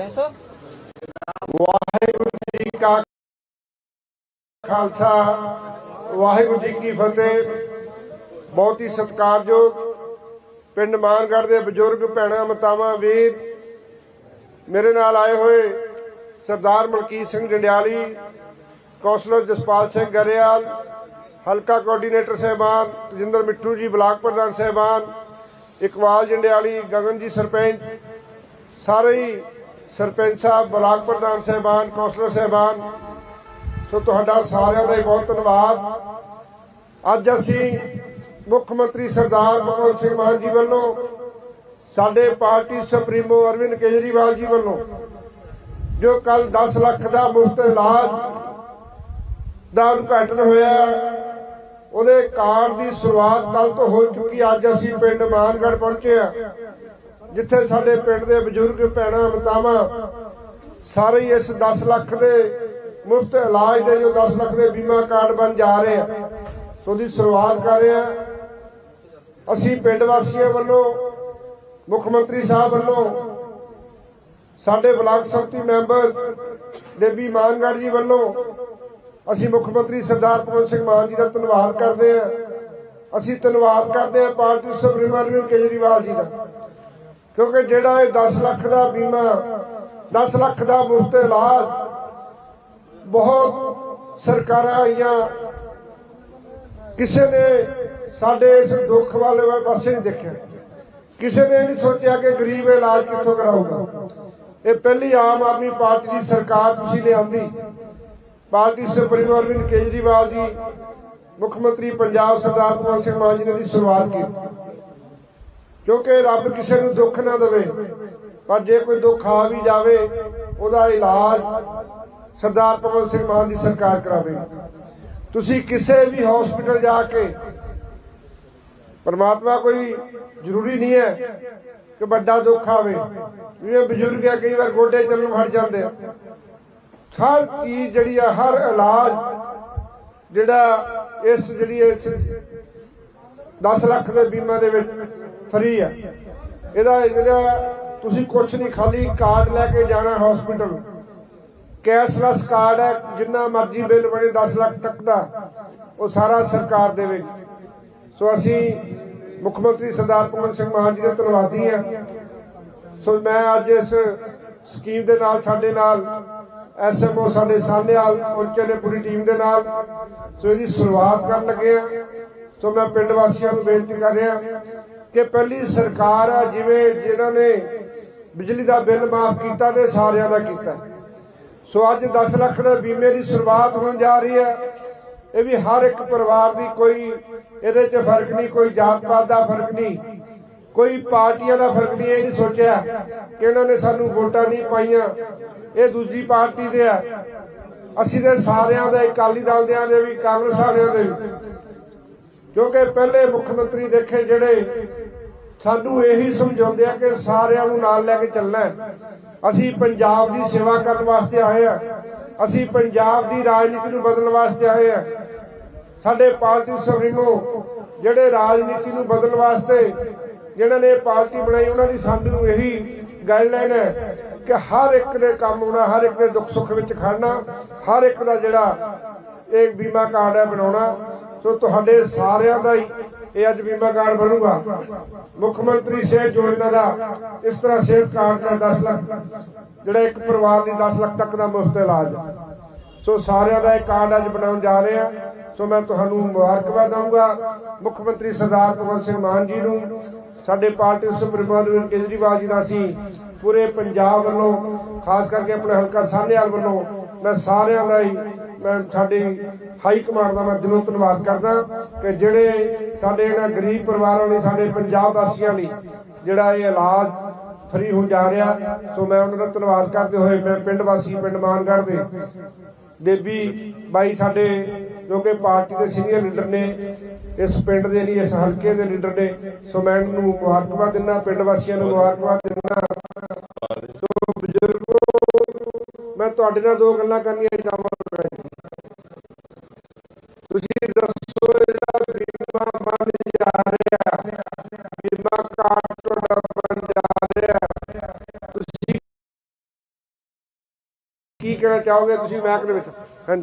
Prince Waheguru ji ਕਾ ਖਾਲਸਾ, ਵਾਹਿਗੁਰੂ ਜੀ ਕੀ ਫਤਿਹ। ਬਹੁਤ ਹੀ ਸਤਿਕਾਰਯੋਗ ਪਿੰਡ ਮਾਨਗੜ੍ਹ ਦੇ ਬਜ਼ੁਰਗ, ਭੈਣਾਂ, ਮਤਾਵਾਂ, ਵੀਰ, ਮੇਰੇ ਨਾਲ ਆਏ ਹੋਏ ਸਰਦਾਰ ਮਲਕੀਤ ਸਿੰਘ ਜੰਡਿਆਲੀ, ਕੌਂਸਲਰ ਜਸਪਾਲ ਸਿੰਘ ਗਰੇਵਾਲ, ਹਲਕਾ ਕੋਆਰਡੀਨੇਟਰ ਸਹਿਬਾਨ ਤਜਿੰਦਰ ਮਿੱਠੂ ਜੀ, ਬਲਾਕ ਪ੍ਰਧਾਨ ਸਹਿਬਾਨ, ਇਕਬਾਲ ਜੰਡਿਆਲੀ, ਗਗਨ ਜੀ ਸਰਪੰਚ, ਸਾਰੇ ਹੀ ਸਰਪੰਚ ਸਾਹਿਬ, ਬਲਾਕ ਪ੍ਰਧਾਨ ਸਹਿਬਾਨ, ਕੌਂਸਲਰ ਸਹਿਬਾਨ, ਸੋ ਤੁਹਾਡਾ ਸਾਰਿਆਂ ਦਾ ਬਹੁਤ ਧੰਨਵਾਦ। ਅੱਜ ਅਸੀਂ ਮੁੱਖ ਮੰਤਰੀ ਸਰਦਾਰ ਭਗਵੰਤ ਸਿੰਘ ਮਾਨ ਜੀ ਵੱਲੋਂ, ਸਾਡੇ ਪਾਰਟੀ ਸੁਪਰੀਮੋ ਅਰਵਿੰਦ ਕੇਜਰੀਵਾਲ ਜੀ ਵੱਲੋਂ, ਜੋ ਕੱਲ 10 ਲੱਖ ਦਾ ਮੁਫਤ ਇਲਾਜ ਦਾ ਉਦਘਾਟਨ ਹੋਇਆ ਉਹਦੇ ਕਾਰਡ ਦੀ ਸ਼ੁਰੂਆਤ ਕੱਲ ਤੋਂ ਹੋ ਚੁੱਕੀ ਅੱਜ ਅਸੀਂ ਪਿੰਡ ਮਾਨਗੜ੍ਹ ਪਹੁੰਚੇ ਆ। ਜਿੱਥੇ ਸਾਡੇ ਪਿੰਡ ਦੇ ਬਜ਼ੁਰਗ, ਭੈਣਾਂ, ਮਤਾਵਾਂ ਸਾਰੇ ਇਸ 10 ਲੱਖ ਦੇ ਮੁਫਤ ਇਲਾਜ ਦੇ ਜੋ 10 ਲੱਖ ਦੇ ਬੀਮਾ ਕਾਰਡ ਬਣ ਜਾ ਰਹੇ ਆ। ਸੋ ਦੀ ਸ਼ੁਰੂਆਤ ਕਰ ਰਹੇ ਆ। ਅਸੀਂ ਪਿੰਡ ਵਾਸੀਆਂ ਵੱਲੋਂ, ਮੁੱਖ ਮੰਤਰੀ ਸਾਹਿਬ ਵੱਲੋਂ, ਸਾਡੇ ਬਲਾਕ ਸੰਮਤੀ ਮੈਂਬਰ ਦੇਵੀ ਮਾਨਗੜ ਜੀ ਵੱਲੋਂ ਅਸੀਂ ਮੁੱਖ ਮੰਤਰੀ ਸਰਦਾਰ ਭਗਵੰਤ ਸਿੰਘ ਮਾਨ ਜੀ ਦਾ ਧੰਨਵਾਦ ਕਰਦੇ ਹਾਂ। ਅਸੀਂ ਧੰਨਵਾਦ ਕਰਦੇ ਹਾਂ ਪਾਰਟੀ ਸੁਪਰੀਮ ਅਰਵਿੰਦ ਕੇਜਰੀਵਾਲ ਜੀ ਦਾ। ਕਿਉਂਕਿ ਜਿਹੜਾ ਇਹ 10 ਲੱਖ ਦਾ ਬੀਮਾ 10 ਲੱਖ ਦਾ ਮੁਫਤ ਇਲਾਜ, ਬਹੁਤ ਸਰਕਾਰਾਂ ਆਈਆਂ। ਕਿਸੇ ਨੇ ਸਾਡੇ ਇਸ ਦੁੱਖ ਵਾਲੇ ਪਾਸੇ ਨਹੀਂ ਦੇਖਿਆ। ਕਿਸੇ ਨੇ ਨਹੀਂ ਸੋਚਿਆ ਕਿ ਗਰੀਬ ਇਲਾਜ ਕਿੱਥੋਂ ਕਰਾਊਗਾ। ਇਹ ਪਹਿਲੀ ਆਮ ਆਦਮੀ ਪਾਰਟੀ ਦੀ ਸਰਕਾਰ ਤੁਸੀਂ ਲਿਆਂਦੀ। ਪਾਰਟੀ ਸੁਪਰੀਮੋ ਅਰਵਿੰਦ ਕੇਜਰੀਵਾਲ ਜੀ, ਮੁੱਖ ਮੰਤਰੀ ਪੰਜਾਬ ਸਰਦਾਰ ਭਗਵੰਤ ਸਿੰਘ ਮਾਨ ਜੀ ਨੇ ਦੀ ਸ਼ੁਰੂਆਤ ਕੀਤੀ। ਕਿਉਂਕਿ ਰੱਬ ਕਿਸੇ ਨੂੰ ਦੁੱਖ ਨਾ ਦੇਵੇ, ਪਰ ਜੇ ਕੋਈ ਦੁੱਖ ਆ ਵੀ ਜਾਵੇ, ਉਹਦਾ ਇਲਾਜ ਸਰਦਾਰ ਭਗਵੰਤ ਸਿੰਘ ਮਾਨ ਦੀ ਸਰਕਾਰ ਕਰਾਵੇ। ਤੁਸੀਂ ਕਿਸੇ ਵੀ ਹਸਪੀਟਲ ਜਾ ਕੇ, ਪਰਮਾਤਮਾ ਕੋਈ ਜ਼ਰੂਰੀ ਨਹੀਂ ਹੈ ਕਿ ਵੱਡਾ ਦੁੱਖ ਆਵੇ। ਜਿਵੇਂ ਬਜ਼ੁਰਗ ਆ, ਕਈ ਵਾਰ ਗੋਡੇ ਚੱਲਣ ਫੜ ਜਾਂਦੇ ਆ। ਹਰ ਚੀਜ਼ ਜਿਹੜੀ ਆ, ਹਰ ਇਲਾਜ ਜਿਹੜਾ ਇਸ ਜਿਹੜੀ ਇਸ 10 ਲੱਖ ਦੇ ਬੀਮਾ ਦੇ ਵਿੱਚ ਫਰੀ ਆ। ਇਹਦਾ ਜਿਹੜਾ ਤੁਸੀਂ ਕੁਝ ਨਹੀਂ, ਖਾਲੀ ਕਾਰਡ ਲੈ ਕੇ ਜਾਣਾ ਹਸਪੀਟਲ ਕੈਸ਼ਲੈਸ ਕਾਰਡ ਹੈ, ਜਿੰਨਾ ਮਰਜ਼ੀ ਬਿੱਲ ਬਣੇ 10 ਲੱਖ ਤੱਕ ਦਾ, ਉਹ ਸਾਰਾ ਸਰਕਾਰ ਦੇ ਵਿੱਚ। ਸੋ ਅਸੀਂ ਮੁੱਖ ਮੰਤਰੀ ਸਰਦਾਰ ਭਗਵੰਤ ਸਿੰਘ ਮਾਨ ਜੀ ਦੇ ਧੰਨਵਾਦੀ ਆ ਸੋ ਮੈਂ ਅੱਜ ਇਸ ਸਕੀਮ ਦੇ ਨਾਲ, ਸਾਡੇ ਨਾਲ ਐਸਐਮਓ ਸਾਡੇ ਸਾਹਮਣੇ ਆਲ ਪਹੁੰਚੇ ਨੇ ਪੂਰੀ ਟੀਮ ਦੇ ਨਾਲ। ਸੋ ਇਹਦੀ ਸ਼ੁਰੂਆਤ ਕਰਨ ਲੱਗੇ ਆ। ਸੋ ਮੈਂ ਪਿੰਡ ਵਾਸੀਆਂ ਨੂੰ ਬੇਨਤੀ ਕਰ ਰਿਹਾ ਕਿ ਪਹਿਲੀ ਸਰਕਾਰ ਆ, ਜਿਵੇਂ ਜਿਨ੍ਹਾਂ ਨੇ ਬਿਜਲੀ ਦਾ ਬਿੱਲ ਮਾਫ ਕੀਤਾ ਤੇ ਸਾਰਿਆਂ ਦਾ ਕੀਤਾ। ਸੋ ਅੱਜ 10 ਲੱਖ ਦੇ ਬੀਮੇ ਦੀ ਸ਼ੁਰੂਆਤ ਹੋਣ ਜਾ ਰਹੀ ਹੈ। ਇਹ ਵੀ ਹਰ ਇੱਕ ਪਰਿਵਾਰ ਦੀ ਕੋਈ, ਇਹਦੇ 'ਚ ਫ਼ਰਕ ਨਹੀਂ, ਕੋਈ ਜਾਤ ਪਾਤ ਦਾ ਫ਼ਰਕ ਨਹੀਂ। ਕੋਈ ਪਾਰਟੀਆਂ ਦਾ ਫ਼ਰਕ ਨਹੀਂ, ਇਹ ਨਹੀਂ ਸੋਚਿਆ ਕਿ ਇਹਨਾਂ ਨੇ ਸਾਨੂੰ ਵੋਟਾਂ ਨਹੀਂ ਪਾਈਆਂ। ਇਹ ਦੂਜੀ ਪਾਰਟੀ ਦੇ ਆ। ਅਸੀਂ ਤੇ ਸਾਰਿਆਂ ਦੇ, ਅਕਾਲੀ ਦਲ ਦਿਆਂ ਦੇ ਵੀ, ਕਾਂਗਰਸ ਵਾਲਿਆਂ ਦੇ ਕਿਉਂਕਿ ਪਹਿਲੇ ਮੁੱਖ ਮੰਤਰੀ ਦੇਖੇ ਜਿਹੜੇ ਸਾਨੂੰ ਇਹੀ ਸਮਝਾਉਂਦੇ ਆ ਕਿ ਸਾਰਿਆਂ ਨੂੰ ਨਾਲ ਲੈ ਕੇ ਚੱਲਣਾ ਅਸੀਂ ਪੰਜਾਬ ਦੀ ਸੇਵਾ ਕਰਨ ਵਾਸਤੇ ਆਏ ਆ। ਅਸੀਂ ਪੰਜਾਬ ਦੀ ਰਾਜਨੀਤੀ ਨੂੰ ਬਦਲਣ ਵਾਸਤੇ ਆਏ ਆ। ਸਾਡੇ ਪਾਰਟੀ ਸੁਪਰੀਮੋ ਜਿਹੜੇ ਰਾਜਨੀਤੀ ਨੂੰ ਬਦਲਣ ਵਾਸਤੇ ਜਿਨ੍ਹਾਂ ਨੇ ਪਾਰਟੀ ਬਣਾਈ, ਉਹਨਾਂ ਦੀ ਸਾਨੂੰ ਇਹੀ ਗਾਈਡਲਾਈਨ ਹੈ ਕਿ ਹਰ ਇੱਕ ਦੇ ਕੰਮ ਆਉਣਾ, ਹਰ ਇੱਕ ਦੇ ਦੁੱਖ ਸੁੱਖ ਵਿੱਚ ਖੜਨਾ, ਹਰ ਇੱਕ ਦਾ ਜਿਹੜਾ ਇਹ ਬੀਮਾ ਕਾਰਡ ਹੈ ਬਣਾਉਣਾ। ਸੋ ਤੁਹਾਡੇ ਸਾਰਿਆਂ ਦਾ ਹੀ ਇਹ ਅੱਜ ਬੀਮਾ ਕਾਰਡ ਬਣੂਗਾ। ਮੁੱਖ ਮੰਤਰੀ ਸਿਹਤ ਯੋਜਨਾ ਦਾ ਇਸ ਤਰ੍ਹਾਂ ਸਿਹਤ ਕਾਰਡ ਦਾ 10 ਲੱਖ, ਜਿਹੜਾ ਇੱਕ ਪਰਿਵਾਰ ਦੀ 10 ਲੱਖ ਤੱਕ ਦਾ ਮੁਫਤ ਇਲਾਜ ਸੋ ਸਾਰਿਆਂ ਦਾ ਇਹ ਕਾਰਡ ਅੱਜ ਬਣਾਉਣ ਜਾ ਰਹੇ ਆ ਸੋ ਮੈਂ ਤੁਹਾਨੂੰ ਮੁਬਾਰਕਬਾਦ ਦਊਂਗਾ ਮੁੱਖ ਮੰਤਰੀ ਸਰਦਾਰ ਭਗਵੰਤ ਸਿੰਘ ਮਾਨ ਜੀ ਨੂੰ। ਸਾਡੇ ਪਾਰਟੀ ਸੁਪਰੀਮੋ ਅਰਵਿੰਦ ਕੇਜਰੀਵਾਲ ਜੀ ਦਾ ਅਸੀਂ ਪੂਰੇ ਪੰਜਾਬ ਵੱਲੋਂ, ਖਾਸ ਕਰਕੇ ਆਪਣੇ ਹਲਕਾ ਸਾਹਨੇਵਾਲ ਵੱਲੋਂ, ਮੈਂ ਸਾਰਿਆਂ ਦਾ ਹੀ, ਮੈਂ ਸਾਡੀ ਹਾਈ ਕਮਾਂਡ ਦਾ ਮੈਂ ਦਿਲੋਂ ਧੰਨਵਾਦ ਕਰਦਾ ਕਿ ਜਿਹੜੇ ਸਾਡੇ ਇਹਨਾਂ ਗਰੀਬ ਪਰਿਵਾਰਾਂ ਲਈ, ਸਾਡੇ ਪੰਜਾਬ ਵਾਸੀਆਂ ਲਈ ਜਿਹੜਾ ਇਹ ਇਲਾਜ ਫ੍ਰੀ ਹੋ ਜਾ ਰਿਹਾ, ਸੋ ਮੈਂ ਉਹਨਾਂ ਦਾ ਧੰਨਵਾਦ ਕਰਦੇ ਹੋਏ ਮੈਂ ਪਿੰਡ ਵਾਸੀ, ਪਿੰਡ ਮਾਨਗੜ੍ਹ ਦੇ ਦੇਵੀ ਬਾਈ ਸਾਡੇ ਜੋ ਕਿ ਪਾਰਟੀ ਦੇ ਸੀਨੀਅਰ ਲੀਡਰ ਨੇ, ਇਸ ਪਿੰਡ ਦੇ ਲਈ ਇਸ ਹਲਕੇ ਦੇ ਲੀਡਰ ਨੇ, ਸੋ ਮੈਂ ਨੂੰ ਮੁਬਾਰਕਬਾਦ ਦਿੰਦਾ, ਪਿੰਡ ਵਾਸੀਆਂ ਨੂੰ ਮੁਬਾਰਕਬਾਦ ਦਿੰਦਾ। ਸੋ ਬਜ਼ੁਰਗੋ, ਮੈਂ ਤੁਹਾਡੇ ਨਾਲ ਦੋ ਗੱਲਾਂ ਕਰਨੀਆਂ ਚਾਹਾਂਗਾ ਕਹਿਣਾ ਚਾਹੋਗੇ ਤੁਸੀਂ ਮਹਿਕ ਦੇ ਵਿੱਚ?